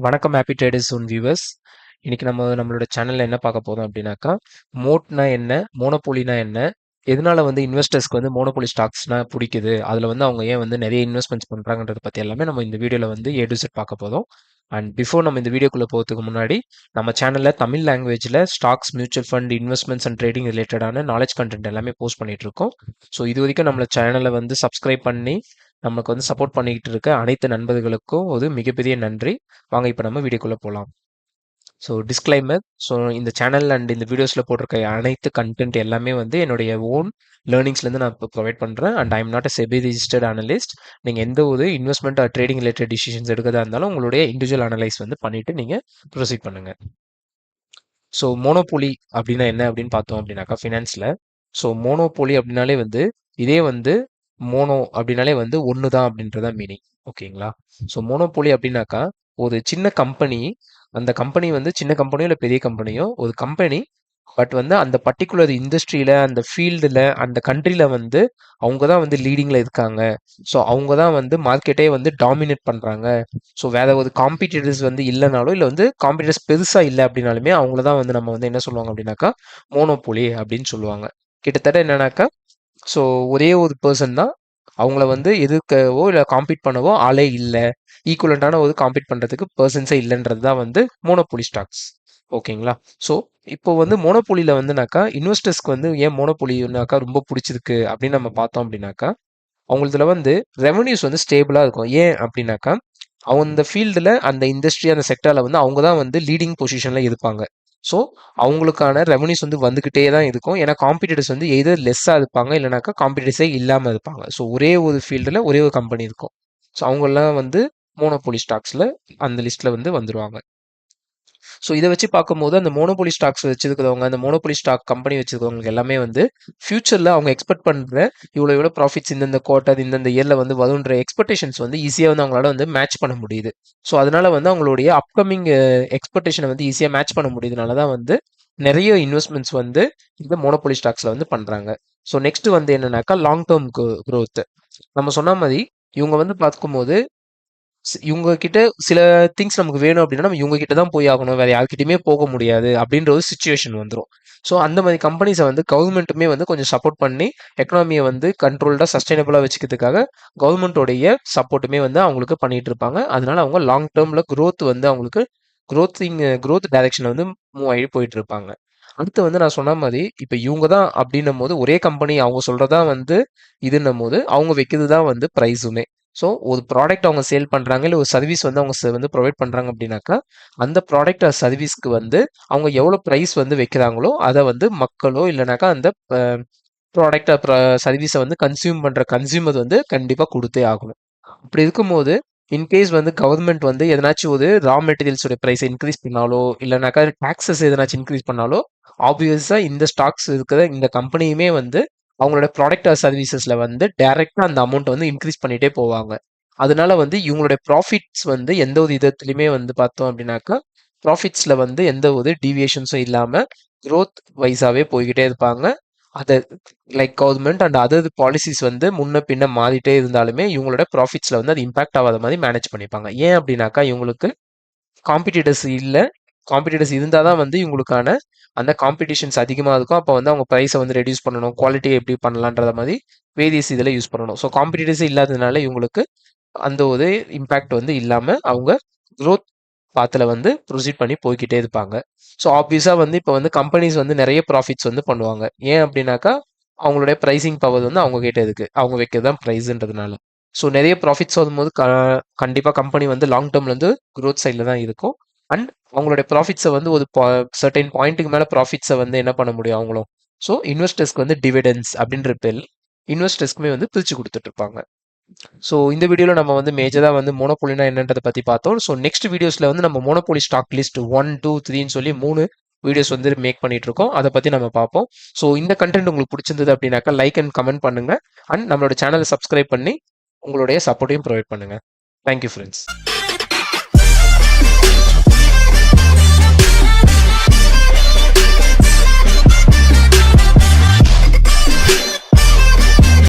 வணக்கம் happy traders one viewers இன்னைக்கு நம்ம நம்மளோட சேனல்ல என்ன பார்க்க போறோம் அப்படின்னாக்கா மோட்னா என்ன மோனோபோலினா என்ன எதனால வந்து இன்வெஸ்டர்ஸ்க்கு வந்து மோனோபோலி ஸ்டாக்ஸ்னா பிடிக்குது அதில் வந்து அவங்க ஏன் வந்து நிறைய இன்வெஸ்ட்மெண்ட்ஸ் பண்ணுறாங்கன்றத பற்றி எல்லாமே நம்ம இந்த வீடியோவில் வந்து ஏ டு செட் பார்க்க போதும் அண்ட் பிஃபோர் நம்ம இந்த வீடியோக்குள்ளே போகிறதுக்கு முன்னாடி நம்ம சேனலில் தமிழ் லாங்குவேஜில் stocks mutual fund investments and trading ரிலேட்டடான நாலேஜ் கண்டென்ட் எல்லாமே போஸ்ட் பண்ணிட்டு இருக்கோம். ஸோ இது வரைக்கும் நம்மள சேனலை வந்து சப்ஸ்கிரைப் பண்ணி நமக்கு வந்து சப்போர்ட் பண்ணிக்கிட்டு இருக்க அனைத்து நண்பர்களுக்கும் ஒரு மிகப்பெரிய நன்றி. வாங்க இப்போ நம்ம வீடியோக்குள்ளே போகலாம் ஸோ டிஸ்க்ளைமர் ஸோ இந்த சேனல் அண்ட் இந்த வீடியோஸில் போட்டிருக்க அனைத்து கண்டென்ட் எல்லாமே வந்து என்னுடைய ஓன் லேர்னிங்ஸ்லேருந்து நான் இப்போ ப்ரொவைட் பண்ணுறேன் and I'm not a SEBI registered analyst நீங்கள் எந்த ஒரு investment or trading related decisions எடுக்கிறதா இருந்தாலும் உங்களுடைய இண்டிவிஜுவல் அனலைஸ் வந்து பண்ணிவிட்டு நீங்கள் ப்ரொசீட் பண்ணுங்கள் ஸோ மோனோபோலி அப்படின்னா என்ன அப்படின்னு பார்த்தோம் அப்படின்னாக்கா ஃபினான்ஸில் ஸோ மோனோபோலி அப்படின்னாலே வந்து இதே வந்து மோனோ அப்படின்னாலே வந்து ஒன்று தான் அப்படின்றத மீனிங் ஓகேங்களா? ஸோ மோனோபோலி அப்படின்னாக்கா ஒரு சின்ன கம்பெனி அந்த கம்பெனி வந்து சின்ன கம்பெனியோ இல்லை பெரிய கம்பெனியோ ஒரு கம்பெனி பட் வந்து அந்த பர்டிகுலர் இண்டஸ்ட்ரியில அந்த ஃபீல்டில் அந்த கண்ட்ரியில் வந்து அவங்க தான் வந்து லீடிங்கில் இருக்காங்க. ஸோ அவங்க தான் வந்து மார்க்கெட்டே வந்து டாமினேட் பண்ணுறாங்க ஸோ வேற ஒரு காம்படிட்டர்ஸ் வந்து இல்லைனாலும் இல்லை வந்து காம்படிட்டர்ஸ் பெருசாக இல்லை அப்படின்னாலுமே அவங்கள தான் வந்து நம்ம வந்து என்ன சொல்லுவாங்க அப்படின்னாக்கா மோனோபோலி அப்படின்னு சொல்லுவாங்க. கிட்டத்தட்ட என்னன்னாக்கா ஸோ ஒரே ஒரு பர்சன் தான் அவங்கள வந்து எதிர்க்கவோ இல்லை காம்பீட் பண்ணவோ ஆளே இல்லை. ஈக்குவலண்டான ஒரு காம்பீட் பண்ணுறதுக்கு பர்சன்ஸே இல்லைன்றது தான் வந்து மோனோபோலி ஸ்டாக்ஸ் ஓகேங்களா ஸோ இப்போ வந்து மோனோபோலியில் வந்துனாக்கா இன்வெஸ்டர்ஸ்க்கு வந்து ஏன் மோனோபோலினாக்கா ரொம்ப பிடிச்சிருக்கு அப்படின்னு நம்ம பார்த்தோம் அப்படின்னாக்கா அவங்களதுல வந்து ரெவன்யூஸ் வந்து ஸ்டேபிளாக இருக்கும். ஏன் அப்படின்னாக்கா அவங்க இந்த ஃபீல்டில் அந்த இண்டஸ்ட்ரி அந்த செக்டரில் வந்து அவங்க தான் வந்து லீடிங் பொசிஷனில் இருப்பாங்க. ஸோ அவங்களுக்கான ரெவன்யூஸ் வந்து வந்துக்கிட்டே தான் இருக்கும். ஏன்னா காம்படிட்டர்ஸ் வந்து எதர் லெஸ்ஸாக இருப்பாங்க இல்லைனாக்கா காம்படிட்டர்ஸே இல்லாமல் இருப்பாங்க. ஸோ ஒரே ஒரு ஃபீல்டில் ஒரே ஒரு கம்பெனி இருக்கும். ஸோ அவங்கெல்லாம் வந்து மோனோபோலி ஸ்டாக்ஸில் அந்த லிஸ்ட்டில் வந்து வந்துடுவாங்க ஸோ இதை வச்சு பார்க்கும்போது அந்த மோனோபொலி ஸ்டாக்ஸ் வச்சிருக்கிறவங்க அந்த மோனோபொலி ஸ்டாக் கம்பெனி வச்சிருக்கவங்க எல்லாமே வந்து ஃபியூச்சரில் அவங்க எக்ஸ்பெக்ட் பண்ணுற இவ்வளோ இவ்வளோ ப்ராஃபிட்ஸ் இந்தந்த குவார்ட்டர் இந்தந்த இயரில் வந்து வரும்ன்ற எக்ஸ்பெக்டேஷன்ஸ் வந்து ஈஸியாக வந்து அவங்களால வந்து மேட்ச் பண்ண முடியுது. ஸோ அதனால வந்து அவங்களுடைய அப்கமிங் எக்ஸ்பெக்டேஷனை வந்து ஈஸியாக மேட்ச் பண்ண முடியுதுனால தான் வந்து நிறைய இன்வெஸ்ட்மெண்ட்ஸ் வந்து இந்த மோனோபொலி ஸ்டாக்ஸில் வந்து பண்ணுறாங்க ஸோ நெக்ஸ்ட் வந்து என்னன்னாக்கா லாங் டேர்ம் க்ரோத் நம்ம சொன்ன மாதிரி இவங்க வந்து பார்க்கும்போது இவங்க கிட்ட சில திங்ஸ் நமக்கு வேணும் அப்படின்னா நம்ம இவங்க கிட்ட தான் போய் ஆகணும். வேற யார்கிட்டயுமே போக முடியாது அப்படின்ற ஒரு சுச்சுவேஷன் வந்துடும் ஸோ அந்த மாதிரி கம்பெனிஸை வந்து கவர்மெண்ட்டுமே வந்து கொஞ்சம் சப்போர்ட் பண்ணி எக்கனாமியை வந்து கண்ட்ரோல்டாக சஸ்டைனபிளாக வச்சுக்கிறதுக்காக கவர்மெண்ட்டோடைய சப்போர்ட்டுமே வந்து அவங்களுக்கு பண்ணிட்டு இருப்பாங்க. அதனால அவங்க லாங் டேர்மில் க்ரோத் வந்து அவங்களுக்கு க்ரோத்திங் க்ரோத் டைரக்ஷனில் வந்து மூவ் ஆகி போயிட்டு இருப்பாங்க. அடுத்து வந்து நான் சொன்ன மாதிரி இப்போ இவங்க தான் அப்படின்னும் போது ஒரே கம்பெனி அவங்க சொல்றதா வந்து இதுன்னும் போது அவங்க வைக்கிறது தான் வந்து ப்ரைஸுமே ஸோ ஒரு ப்ராடக்ட் அவங்க சேல் பண்ணுறாங்க இல்லை ஒரு சர்வீஸ் வந்து அவங்க வந்து ப்ரொவைட் பண்ணுறாங்க அப்படின்னாக்கா அந்த ப்ராடக்ட் சர்வீஸ்க்கு வந்து அவங்க எவ்வளோ ப்ரைஸ் வந்து வைக்கிறாங்களோ அதை வந்து மக்களோ இல்லைனாக்கா அந்த ப்ராடக்ட் சர்வீஸை வந்து கன்சியூம் பண்ணுற கன்சியூமர் வந்து கண்டிப்பாக கொடுத்தே ஆகணும். அப்படி இருக்கும்போது இன்கேஸ் வந்து கவர்மெண்ட் வந்து எதனாச்சும் ஒரு ரா மெட்டீரியல்ஸோட ப்ரைஸை இன்க்ரீஸ் பண்ணாலோ இல்லைனாக்கா டாக்ஸஸ் எதனாச்சும் இன்க்ரீஸ் பண்ணாலோ ஆப்வியஸாக இந்த ஸ்டாக்ஸ் இருக்கிற இந்த கம்பெனியுமே வந்து அவங்களோட ப்ராடக்ட் ஆர் சர்வீசஸில் வந்து டைரெக்டாக அந்த அமௌண்ட் வந்து இன்க்ரீஸ் பண்ணிகிட்டே போவாங்க. அதனால வந்து இவங்களுடைய ப்ராஃபிட்ஸ் வந்து எந்த ஒரு விதத்துலையுமே வந்து பார்த்தோம் அப்படின்னாக்கா ப்ராஃபிட்ஸில் வந்து எந்த ஒரு டீவியேஷன்ஸும் இல்லாமல் க்ரோத் வைஸாகவே போய்கிட்டே இருப்பாங்க. அதை like government and other policies வந்து முன்ன பின்ன மாறிட்டே இருந்தாலுமே இவங்களோட ப்ராஃபிட்ஸில் வந்து அது இம்பாக்ட் ஆகாத மாதிரி மேனேஜ் பண்ணிப்பாங்க. ஏன் அப்படின்னாக்கா இவங்களுக்கு காம்படிட்டர்ஸ் இல்லை காம்படிட்டர்ஸ் இருந்தால் தான் வந்து இவங்களுக்கான அந்த காம்படிஷன்ஸ் அதிகமாக இருக்கும். அப்போ வந்து அவங்க ப்ரைஸை வந்து ரெடியூஸ் பண்ணணும். குவாலிட்டியை எப்படி பண்ணலான்றத மாதிரி வேரியஸ் இதில் யூஸ் பண்ணணும். ஸோ காம்படிட்டர்ஸ் இல்லாததுனால இவங்களுக்கு அந்த ஒரு இம்பேக்ட் வந்து இல்லாமல் அவங்க க்ரோத் பாத்தில் வந்து ப்ரொசீட் பண்ணி போய்கிட்டே இருப்பாங்க. ஸோ ஆப்வியஸாக வந்து இப்போ வந்து கம்பெனிஸ் வந்து நிறைய ப்ராஃபிட்ஸ் வந்து பண்ணுவாங்க. ஏன் அப்படின்னாக்கா அவங்களுடைய ப்ரைஸிங் பவர் வந்து அவங்க கிட்ட இருக்கு. அவங்க வைக்கிறது தான் ப்ரைஸுன்றதுனால ஸோ நிறைய ப்ராஃபிட்ஸ் வரும்போது க கண்டிப்பாக கம்பெனி வந்து லாங் டேர்ம்ல வந்து க்ரோத் சைடில் தான் இருக்கும். அண்ட் அவங்களுடைய ப்ராஃபிட்ஸை வந்து ஒரு சர்டைன் பாயிண்ட்டுக்கு மேலே ப்ராஃபிட்ஸை வந்து என்ன பண்ண முடியும் அவங்களும்? ஸோ இன்வெஸ்டர்ஸ்க்கு வந்து டிவிடென்ஸ் அப்படின்ற பேர் இன்வெஸ்டர்ஸ்க்குமே வந்து பிரித்து கொடுத்துட்ருப்பாங்க ஸோ இந்த வீடியோவில் நம்ம வந்து மேஜராக வந்து மோனோபோலினா என்னன்றதை பற்றி பார்த்தோம். ஸோ நெக்ஸ்ட் வீடியோஸில் வந்து நம்ம monopoly stock list one two த்ரீன்னு சொல்லி மூணு வீடியோஸ் வந்து மேக் பண்ணிட்டு இருக்கோம். அதை பற்றி நம்ம பார்ப்போம். ஸோ இந்த கண்டென்ட் உங்களுக்கு பிடிச்சிருந்தது அப்படின்னாக்கா லைக் அண்ட் கமெண்ட் பண்ணுங்க. அண்ட் நம்மளோட சேனலை சப்ஸ்கிரைப் பண்ணி உங்களுடைய சப்போர்ட்டையும் ப்ரொவைட் பண்ணுங்க. Thank you friends